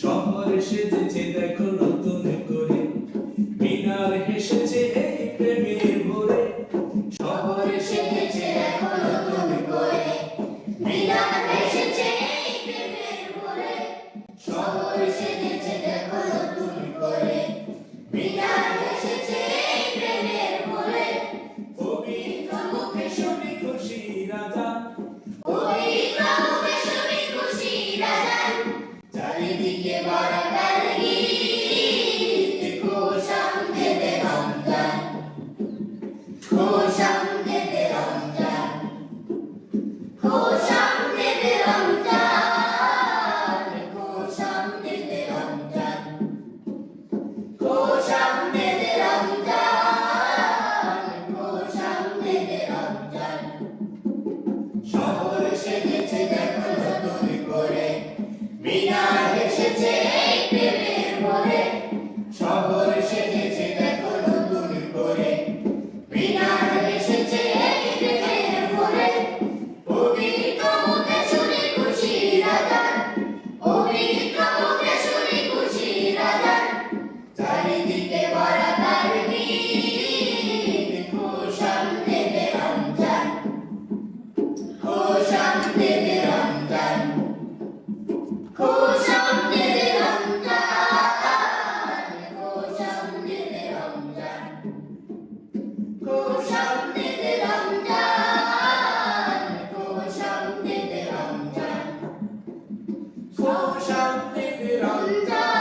শহর এসেছে দেখো নতুন করে। মিনার হেসেছে পেতে রমজান শহর সেজেছে দেখো নতুন করে মিনার হেসেছে এই প্রেমের ভরে শহর Shanti Niranjan